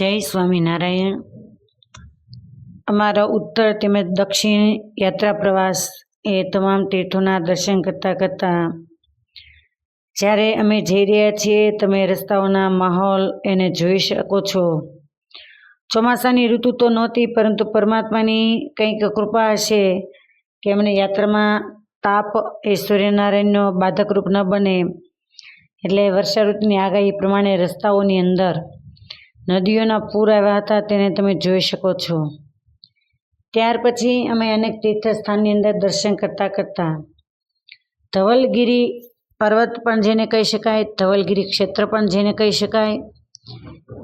જય સ્વામિનારાયણ. અમારા ઉત્તર તેમજ દક્ષિણ યાત્રા પ્રવાસ એ તમામ તીર્થોના દર્શન કરતાં કરતાં જ્યારે અમે જઈ રહ્યા છીએ, તમે રસ્તાઓના માહોલ એને જોઈ શકો છો. ચોમાસાની ઋતુ તો નહોતી, પરંતુ પરમાત્માની કંઈક કૃપા હશે કે અમને યાત્રામાં તાપ એ સૂર્યનારાયણનો બાધકરૂપ ન બને. એટલે વર્ષા ઋતુની આગાહી પ્રમાણે રસ્તાઓની અંદર નદીઓના પૂર આવ્યા હતા, તેને તમે જોઈ શકો છો. ત્યાર પછી અમે અનેક તીર્થસ્થાનની અંદર દર્શન કરતાં કરતાં ધવલગીરી પર્વત પણ જેને કહી શકાય, ધવલગીરી ક્ષેત્ર પણ જેને કહી શકાય,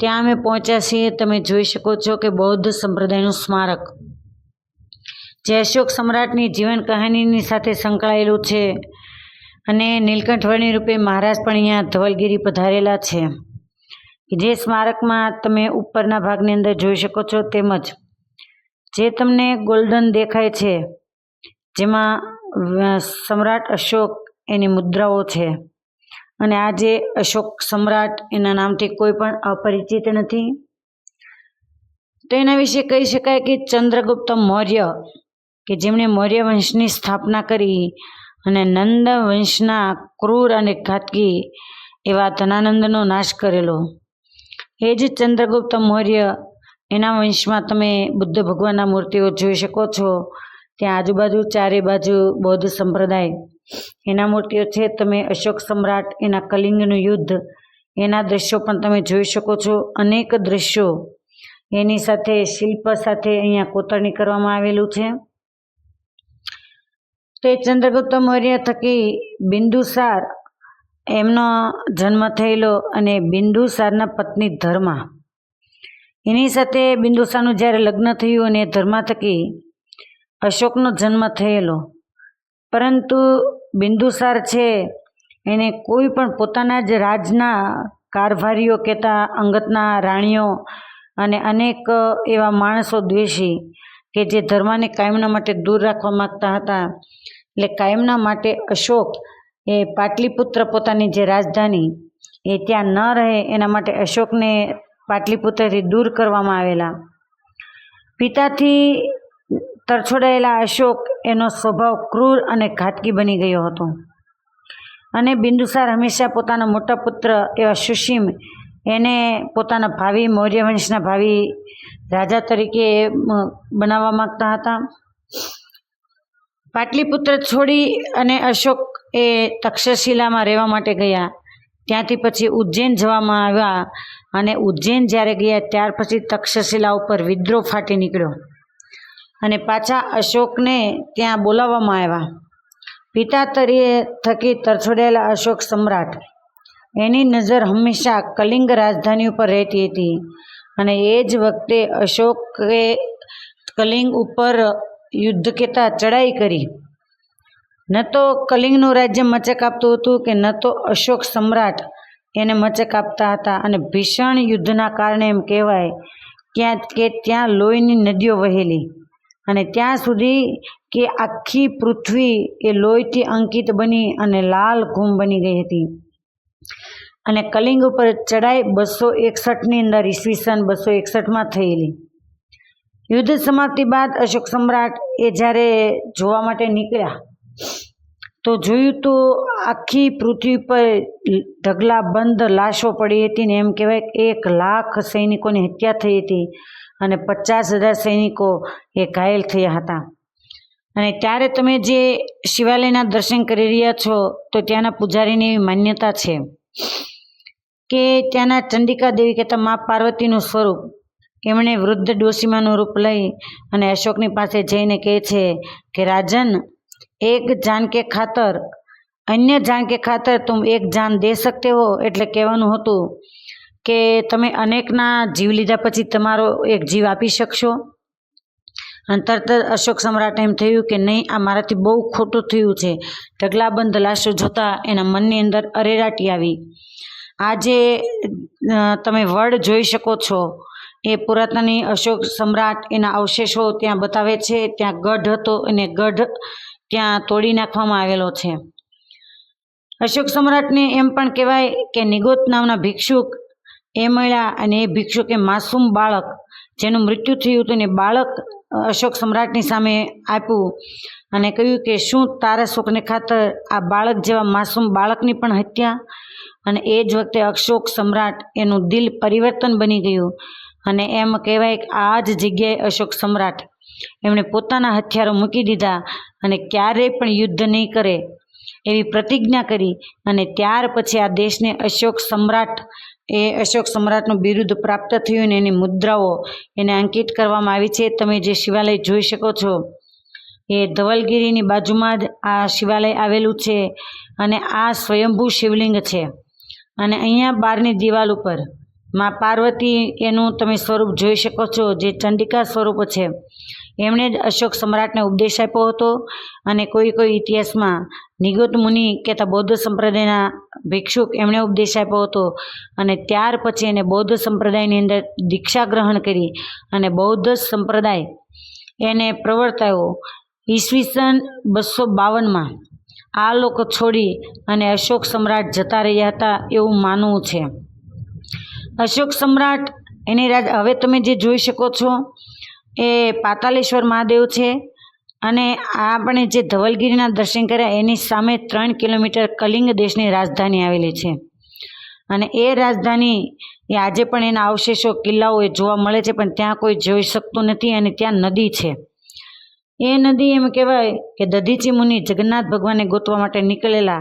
ત્યાં અમે પહોંચ્યા છીએ. તમે જોઈ શકો છો કે બૌદ્ધ સંપ્રદાયનું સ્મારક. જે અશોક સમ્રાટની જીવન કહાનીની સાથે સંકળાયેલું છે અને નીલકંઠવર્ણી રૂપે મહારાજ પણ અહીંયા ધવલગીરી પધારેલા છે. જે સ્મારકમાં તમે ઉપરના ભાગની અંદર જોઈ શકો છો તેમજ જે તમને ગોલ્ડન દેખાય છે, જેમાં સમ્રાટ અશોક એની મુદ્રાઓ છે. અને આ જે અશોક સમ્રાટ એના નામથી કોઈ પણ અપરિચિત નથી. તો એના વિશે કહી શકાય કે ચંદ્રગુપ્ત મૌર્ય, કે જેમણે મૌર્ય વંશની સ્થાપના કરી અને નંદ વંશના ક્રૂર અને ઘાતકી એવા ધનાનંદનો નાશ કરેલો. એ જ ચંદ્રગુપ્ત મૌર્ય, એના વંશમાં તમે બુદ્ધ ભગવાનના મૂર્તિઓ જોઈ શકો છો. ત્યાં આજુબાજુ ચારે બાજુ બૌદ્ધ સંપ્રદાય. એના મૂર્તિઓ છે, તમે અશોક સમ્રાટ, એના કલિંગનું યુદ્ધ, એના દ્રશ્યો પણ તમે જોઈ શકો છો. અનેક દ્રશ્યો. એની સાથે શિલ્પ સાથે અહીંયા કોતરણી કરવામાં આવેલું છે. તે ચંદ્રગુપ્ત મૌર્ય થકી બિંદુસાર એમનો જન્મ થયેલો અને બિંદુસારના પત્ની ધર્મા. એની સાથે બિંદુસારનું જ્યારે લગ્ન થયું અને ધર્મા થકી અશોકનો જન્મ થયેલો. પરંતુ બિંદુસાર છે એને કોઈ પણ પોતાના જ રાજના કારભારીઓ કહેતા અંગતના રાણીઓ અને અનેક એવા માણસો દ્વેષી કે જે ધર્માને કાયમના માટે દૂર રાખવા માગતા હતા. એટલે કાયમના માટે અશોક એ પાટલીપુત્ર પોતાની જે રાજધાની એ ત્યાં ન રહે એના માટે અશોકને પાટલીપુત્રથી દૂર કરવામાં આવેલા. પિતાથી તરછોડાયેલા અશોક એનો સ્વભાવ ક્રૂર અને ઘાતકી બની ગયો હતો. અને બિંદુસાર હંમેશા પોતાના મોટા પુત્ર એવા સુશીમ એને પોતાના ભાવિ, મૌર્યવંશના ભાવિ રાજા તરીકે બનાવવા માગતા હતા. પાટલીપુત્ર છોડી અને અશોક એ તક્ષશિલામાં રહેવા માટે ગયા. ત્યાંથી પછી ઉજ્જૈન જવામાં આવ્યા અને ઉજ્જૈન જ્યારે ગયા ત્યાર પછી તક્ષશિલા ઉપર વિદ્રોહ ફાટી નીકળ્યો. અને પાછા અશોકને ત્યાં બોલાવવામાં આવ્યા. પિતા તરીકે થકી તરછોડાયેલા અશોક સમ્રાટ. એની નજર હંમેશા કલિંગ રાજધાની ઉપર રહેતી હતી. અને એ જ વખતે અશોકે કલિંગ ઉપર યુદ્ધ કેતા ચડાઈ કરી. ન તો કલિંગનું રાજ્ય મચક આપતું હતું કે ન તો અશોક સમ્રાટ એને મચક આપતા હતા અને ભીષણ યુદ્ધના કારણે એમ કહેવાય ત્યાં કે ત્યાં લોહીની નદીઓ વહેલી અને ત્યાં સુધી કે આખી પૃથ્વી એ લોહીથી અંકિત બની અને લાલ ઘૂમ બની ગઈ હતી. અને કલિંગ ઉપર ચડાઈ બસો એકસઠની અંદર ઈસવીસન બસો એકસઠમાં થયેલી. યુદ્ધ સમાપ્તિ બાદ અશોક સમ્રાટ એ જ્યારે જોવા માટે નીકળ્યા તો જોયું તો આખી પૃથ્વી પર ઢગલા બંધ લાશો પડી હતી ને એમ કહેવાય એક લાખ સૈનિકોની હત્યા થઈ હતી અને પચાસ હજાર સૈનિકો એ ઘાયલ થયા હતા. અને ત્યારે તમે જે શિવાલયના દર્શન કરી રહ્યા છો તો ત્યાંના પૂજારીની એવી માન્યતા છે કે ત્યાંના ચંડિકા દેવી કહેતા મા પાર્વતીનું સ્વરૂપ. એમણે વૃદ્ધ ડોસીમાનું રૂપ લઈ અને અશોકની પાસે જઈને કહે છે કે, રાજન એક જાન કે ખાતર, અન્ય જાન કે ખાતર તુમ એક જાન દે શકતે હો? એટલે કહેવાનું હતું કે તમે અનેકના જીવ લીધા પછી તમારો એક જીવ આપી શકશો. અને તરત જ અશોક સમ્રાટ એમ થયું કે નહીં, આ મારાથી બહુ ખોટું થયું છે. ઢગલાબંધ લાશો જોતા એના મનની અંદર અરેરાટી આવી. આ જે તમે વડ જોઈ શકો છો. એ પુરાતની અશોક સમ્રાટ એના અવશેષો ત્યાં બતાવે છે. ત્યાં ગઢ હતો અને ગઢ ત્યાં તોડી નાખવામાં આવેલો છે. અશોક સમ્રાટને એમ પણ કહેવાય કે નિગોત નામના ભિક્ષુક એ મળ્યા અને એ ભિક્ષુકે માસૂમ બાળક, જેનું મૃત્યુ થયું હતું ને બાળક અશોક સમ્રાટની સામે આપ્યું અને કહ્યું કે શું તારા સુખને ખાતર આ બાળક જેવા માસૂમ બાળકની પણ હત્યા? અને એ જ વખતે અશોક સમ્રાટ એનું દિલ પરિવર્તન બની ગયું અને એમ કહેવાય કે આ જ જગ્યાએ અશોક સમ્રાટ એમણે પોતાના હથિયારો મૂકી દીધા અને ક્યારેય પણ યુદ્ધ નહીં કરે એવી પ્રતિજ્ઞા કરી અને ત્યાર પછી આ દેશને અશોક સમ્રાટ એ અશોક સમ્રાટનું બિરુદ પ્રાપ્ત થયું અને એની મુદ્રાઓ એને અંકિત કરવામાં આવી છે. તમે જે શિવાલય જોઈ શકો છો એ ધવલગીરીની બાજુમાં જ આ શિવાલય આવેલું છે અને આ સ્વયંભૂ શિવલિંગ છે અને અહીંયા બહારની દિવાલ ઉપરમાં પાર્વતી એનું તમે સ્વરૂપ જોઈ શકો છો જે ચંડિકા સ્વરૂપ છે. એમણે જ અશોક સમ્રાટને ઉપદેશ આપ્યો હતો અને કોઈ કોઈ ઇતિહાસમાં નિગત મુનિ કહેતા બૌદ્ધ સંપ્રદાયના ભિક્ષુક એમણે ઉપદેશ આપ્યો હતો. અને ત્યાર પછી એને બૌદ્ધ સંપ્રદાયની અંદર દીક્ષા ગ્રહણ કરી અને બૌદ્ધ સંપ્રદાય એને પ્રવર્તાયો. ઈસવીસન બસો બાવનમાં આ લોકો છોડી અને અશોક સમ્રાટ જતા રહ્યા હતા એવું માનવું છે. અશોક સમ્રાટ એની રાજ હવે તમે જે જોઈ શકો છો એ પાતાલેશ્વર મહાદેવ છે. અને આપણે જે ધવલગીરીના દર્શન કર્યા, એની સામે ત્રણ કિલોમીટર કલિંગ દેશની રાજધાની આવેલી છે. અને એ રાજધાની આજે પણ એના અવશેષો, કિલ્લાઓ એ જોવા મળે છે, પણ ત્યાં કોઈ જોઈ શકતું નથી અને ત્યાં નદી છે. એ નદી એમ કહેવાય કે દધીચી મુનિ જગન્નાથ ભગવાનને ગોતવા માટે નીકળેલા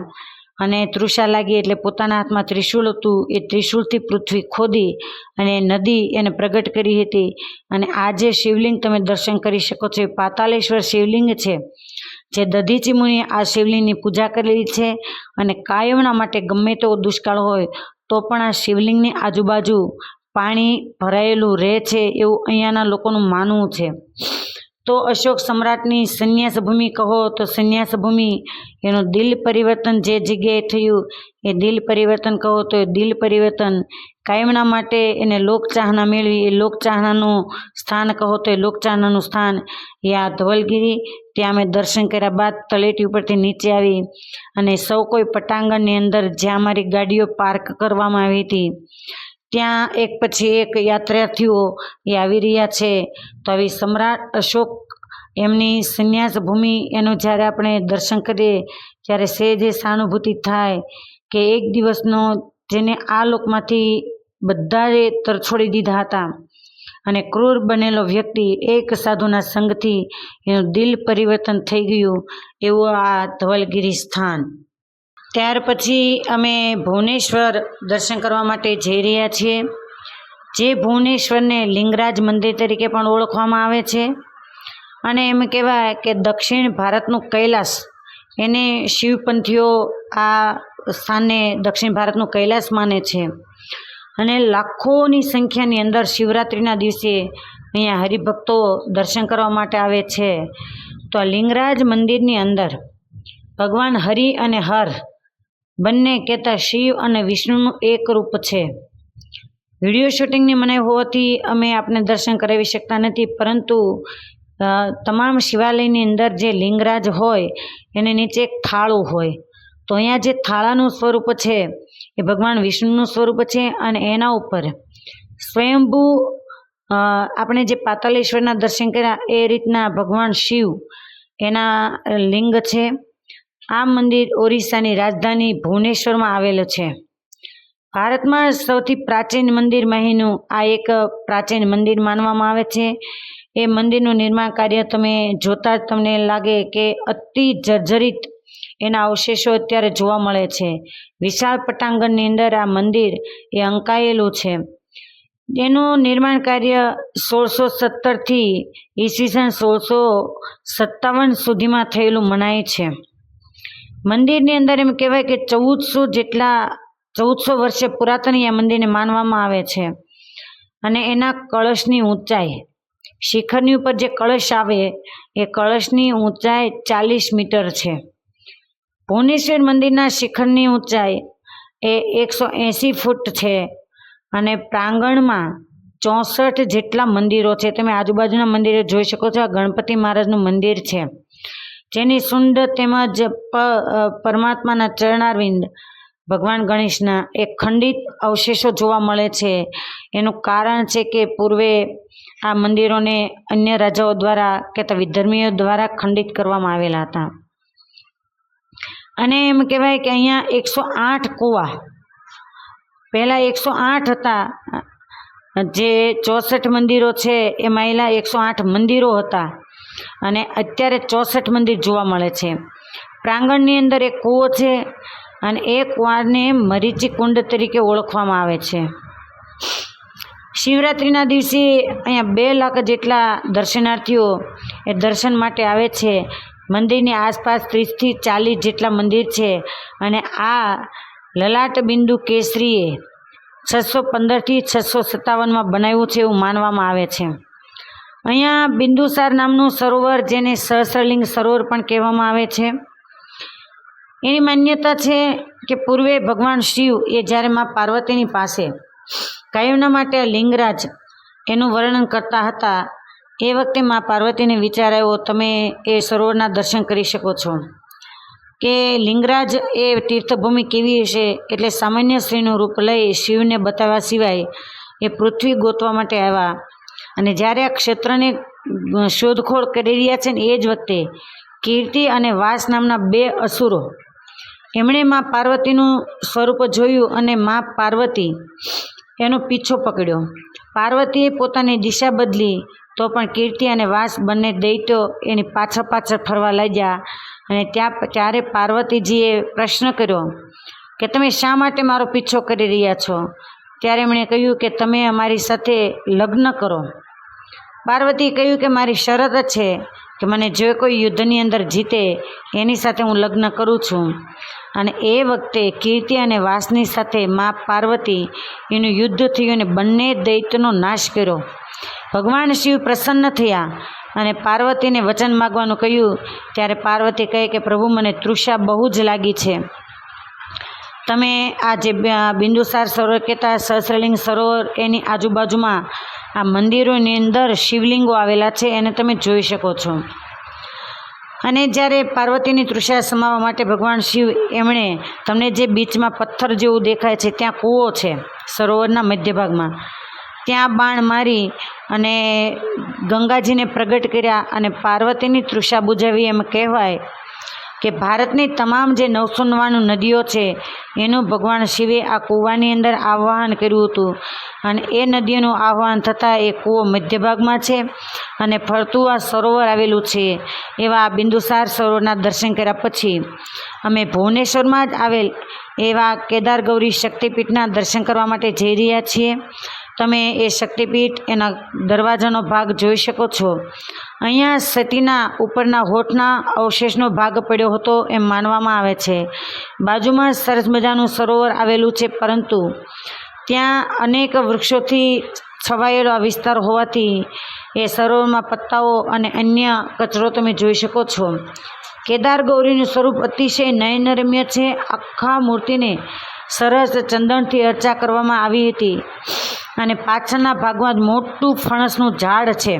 અને તૃષા લાગી એટલે પોતાના હાથમાં ત્રિશૂળ હતું. એ ત્રિશૂળથી પૃથ્વી ખોદી અને નદી એને પ્રગટ કરી હતી. અને આ જે શિવલિંગ તમે દર્શન કરી શકો છો, એ પાતાલેશ્વર શિવલિંગ છે. જે દધીચી મુનિએ આ શિવલિંગની પૂજા કરેલી છે અને કાયમના માટે ગમે તેવો દુષ્કાળ હોય, તો પણ આ શિવલિંગની આજુબાજુ પાણી ભરાયેલું રહે છે એવું અહીંયાના લોકોનું માનવું છે. તો અશોક સમ્રાટની સંન્યાસ ભૂમિ કહો તો સંન્યાસ ભૂમિ એનું દિલ પરિવર્તન જે જગ્યાએ થયું એ દિલ પરિવર્તન કહો તો એ દિલ પરિવર્તન. કાયમના માટે એને લોકચાહના મેળવી, એ લોકચાહનાનું સ્થાન કહો તો એ લોકચાહનાનું સ્થાન. એ આ ધવલગીરી, ત્યાં અમે દર્શન કર્યા બાદ તળેટી ઉપરથી નીચે આવી અને સૌ કોઈ પટાંગણની અંદર જ્યાં અમારી ગાડીઓ પાર્ક કરવામાં આવી હતી. ત્યાં એક પછી એક યાત્રાર્થીઓ એ આવી રહ્યા છે. તો આવી સમ્રાટ અશોક એમની સંન્યાસ ભૂમિ એનું જ્યારે આપણે દર્શન કરીએ, ત્યારે સહેજે સહાનુભૂતિ થાય કે એક દિવસનો જેને આ લોકમાંથી બધાએ તરછોડી દીધા હતા. અને ક્રૂર બનેલો વ્યક્તિ એક સાધુના સંગથી એનું દિલ પરિવર્તન થઈ ગયું, એવું આ ધવલગીરી સ્થાન. ત્યાર પછી અમે ભુવનેશ્વર દર્શન કરવા માટે જઈ રહ્યા છીએ. જે ભુવનેશ્વરને લિંગરાજ મંદિર તરીકે પણ ઓળખવામાં આવે છે. અને એમ કહેવાય કે દક્ષિણ ભારતનું કૈલાસ, એને શિવપંથીઓ આ સ્થાનને દક્ષિણ ભારતનું કૈલાસ માને છે. અને લાખોની સંખ્યાની અંદર શિવરાત્રિના દિવસે અહીંયા હરિભક્તો દર્શન કરવા માટે આવે છે. તો આ લિંગરાજ મંદિરની અંદર ભગવાન હરિ અને હર બંને કહેતા શિવ અને વિષ્ણુનું એક રૂપ છે. વીડિયો શૂટિંગની મને હોવાથી અમે આપને દર્શન કરાવી શકતા નથી, પરંતુ તમામ શિવાલયની અંદર જે લિંગરાજ હોય, એને નીચે એક થાળું હોય. તો અહીંયા જે થાળાનું સ્વરૂપ છે, એ ભગવાન વિષ્ણુનું સ્વરૂપ છે અને એના ઉપર સ્વયંભૂ આપણે જે પાતાલેશ્વરના દર્શન કર્યા, એ રીતના ભગવાન શિવ એના લિંગ છે. આ મંદિર ઓરિસ્સાની રાજધાની ભુવનેશ્વરમાં આવેલું છે. ભારતમાં સૌથી પ્રાચીન મંદિર મહીનું આ એક પ્રાચીન મંદિર માનવામાં આવે છે. એ મંદિરનું નિર્માણ કાર્ય તમે જોતા જ તમને લાગે કે અતિ જર્જરિત એના અવશેષો અત્યારે જોવા મળે છે. વિશાળ પટાંગણની અંદર આ મંદિર એ અંકાયેલું છે. એનું નિર્માણ કાર્ય સોળસો સત્તરથી ઈસવીસન સોળસો સત્તાવન સુધીમાં થયેલું મનાય છે. મંદિરની અંદર એમ કહેવાય કે ચૌદસો જેટલા, ચૌદસો વર્ષે પુરાતન આ મંદિરને માનવામાં આવે છે. અને એના કળશની ઊંચાઈ, શિખરની ઉપર જે કળશ આવે, એ કળશની ઊંચાઈ ચાલીસ મીટર છે. ભુવનેશ્વર મંદિરના શિખરની ઊંચાઈ એ એકસો એંસી ફૂટ છે અને પ્રાંગણમાં ચોસઠ જેટલા મંદિરો છે. તમે આજુબાજુના મંદિરે જોઈ શકો છો, આ ગણપતિ મહારાજનું મંદિર છે. જેની સુંડ તેમજ પરમાત્માના ચરણારવિંદ ભગવાન ગણેશના એ ખંડિત અવશેષો જોવા મળે છે. એનું કારણ છે કે પૂર્વે આ મંદિરોને અન્ય રાજાઓ દ્વારા કે વિધર્મીઓ દ્વારા ખંડિત કરવામાં આવેલા હતા. અને એમ કહેવાય કે અહીંયા એકસો આઠ કૂવા. પહેલાં એકસો આઠ હતા. જે ચોસઠ મંદિરો છે, એમાં એલા એકસો આઠ મંદિરો હતા. અને અત્યારે ચોસઠ મંદિર જોવા મળે છે. પ્રાંગણની અંદર એક કૂવો છે અને એ કૂવાને મરીચી કુંડ તરીકે ઓળખવામાં આવે છે. શિવરાત્રિના દિવસે અહીંયા બે લાખ જેટલા દર્શનાર્થીઓ એ દર્શન માટે આવે છે. મંદિરની આસપાસ ત્રીસથી ચાલીસ જેટલા મંદિર છે અને આ લલાટ બિંદુ કેસરીએ છસો પંદરથી છસો સત્તાવનમાં બનાવ્યું છે એવું માનવામાં આવે છે. અહીંયા બિંદુસાર નામનું સરોવર, જેને સહસ્રલિંગ સરોવર પણ કહેવામાં આવે છે. એની માન્યતા છે કે પૂર્વે ભગવાન શિવ એ જ્યારે મા પાર્વતીની પાસે કાયમના માટે લિંગરાજ એનું વર્ણન કરતા હતા, એ વખતે મા પાર્વતીને વિચાર આવ્યો તમે એ સરોવરના દર્શન કરી શકો છો. કે લિંગરાજ એ તીર્થભૂમિ કેવી હશે એટલે સામાન્ય સ્ત્રીનું રૂપ લઈ શિવને બતાવવા સિવાય એ પૃથ્વી ગોતવા માટે આવ્યા. અને જ્યારે આ ક્ષેત્રને શોધખોળ કરી રહ્યા છે ને એ જ વખતે કીર્તિ અને વાસ નામના બે અસુરો, એમણે મા પાર્વતીનું સ્વરૂપ જોયું અને મા પાર્વતી એનો પીછો પકડ્યો. પાર્વતીએ પોતાની દિશા બદલી તો પણ કીર્તિ અને વાસ બંને દૈત્યો એની પાછળ પાછળ ફરવા લાગ્યા અને ત્યાં ત્યારે પાર્વતીજીએ પ્રશ્ન કર્યો કે તમે શા માટે મારો પીછો કરી રહ્યા છો? ત્યારે એમણે કહ્યું કે તમે અમારી સાથે લગ્ન કરો. પાર્વતીએ કહ્યું કે મારી શરત છે કે મને જે કોઈ યુદ્ધની અંદર જીતે, એની સાથે હું લગ્ન કરું છું. અને એ વખતે કીર્તિ અને વાસની સાથે મા પાર્વતી એનું યુદ્ધ થયું અને બંને દૈત્યનો નાશ કર્યો. ભગવાન શિવ પ્રસન્ન થયા અને પાર્વતીને વચન માગવાનું કહ્યું. ત્યારે પાર્વતી કહે કે પ્રભુ, મને તૃષા બહુ જ લાગી છે. તમે આ જે બિંદુસાર સરોવર કહેતા સહસ્રલિંગ સરોવર, એની આજુબાજુમાં આ મંદિરોની અંદર શિવલિંગો આવેલા છે, એને તમે જોઈ શકો છો. અને જ્યારે પાર્વતીની તૃષા સમાવવા માટે ભગવાન શિવ એમણે તમને જે બીચમાં પથ્થર જેવું દેખાય છે, ત્યાં કૂવો છે, સરોવરના મધ્ય ભાગમાં ત્યાં બાણ મારી અને ગંગાજીને પ્રગટ કર્યા અને પાર્વતીની તૃષા બુજાવી એમ કહેવાય કે ભારતની તમામ જે નવસો નવ્વાણું નદીઓ છે, એનું ભગવાન શિવે આ કૂવાની અંદર આહ્વાન કર્યું હતું. અને એ નદીઓનું આહ્વાન થતાં એ કૂવો મધ્ય ભાગમાં છે અને ફરતું આ સરોવર આવેલું છે, એવા બિંદુસાર સરોવરના દર્શન કર્યા પછી અમે ભુવનેશ્વરમાં જ આવેલ એવા કેદાર ગૌરી શક્તિપીઠના દર્શન કરવા માટે જઈ રહ્યા છીએ. તમે એ શક્તિપીઠ, એના દરવાજાનો ભાગ જોઈ શકો છો. અહીંયા સતીના ઉપરના હોઠના અવશેષનો ભાગ પડ્યો હતો એમ માનવામાં આવે છે. બાજુમાં સરસ મજાનું સરોવર આવેલું છે, પરંતુ ત્યાં અનેક વૃક્ષોથી છવાયેલો આ વિસ્તાર હોવાથી એ સરોવરમાં પત્તાઓ અને અન્ય કચરો તમે જોઈ શકો છો. કેદાર ગૌરીનું સ્વરૂપ અતિશય નયનરમ્ય છે. આખા મૂર્તિને સરસ ચંદનથી અર્ચા કરવામાં આવી હતી. અને પાછળના ભાગમાં મોટું ફણસનું ઝાડ છે.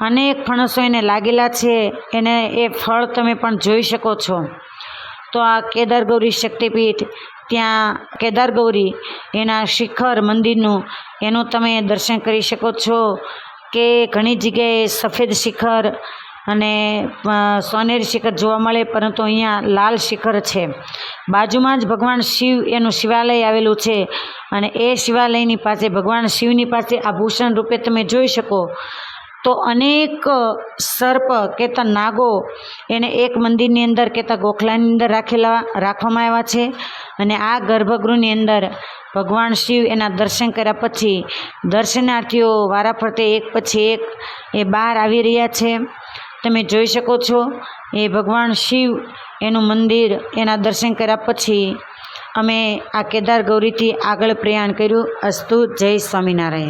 અનેક ફણસો એને લાગેલા છે. એને એ ફળ તમે પણ જોઈ શકો છો. તો આ કેદાર ગૌરી શક્તિપીઠ, ત્યાં કેદાર ગૌરી, એના શિખર મંદિરનું, એનું તમે દર્શન કરી શકો છો કે ઘણી જગ્યાએ સફેદ શિખર અને સોનેરી શિખર જોવા મળે, પરંતુ અહીંયા લાલ શિખર છે. બાજુમાં જ ભગવાન શિવ એનું શિવાલય આવેલું છે અને એ શિવાલયની પાસે, ભગવાન શિવની પાસે આભૂષણ રૂપે તમે જોઈ શકો. તો અનેક સર્પ કેતા નાગો એને એક મંદિરની અંદર કેતા ગોખલાની અંદર રાખેલા, રાખવામાં આવ્યા છે. અને આ ગર્ભગૃહની અંદર ભગવાન શિવ એના દર્શન કર્યા પછી દર્શનાર્થીઓ વારાફરતે એક પછી એક એ બહાર આવી રહ્યા છે. તમે જોઈ શકો છો, એ ભગવાન શિવ એનું મંદિર એના દર્શન કર્યા પછી અમે આ કેદાર ગૌરીથી આગળ પ્રયાણ કર્યું. અસ્તુ જય સ્વામિનારાયણ.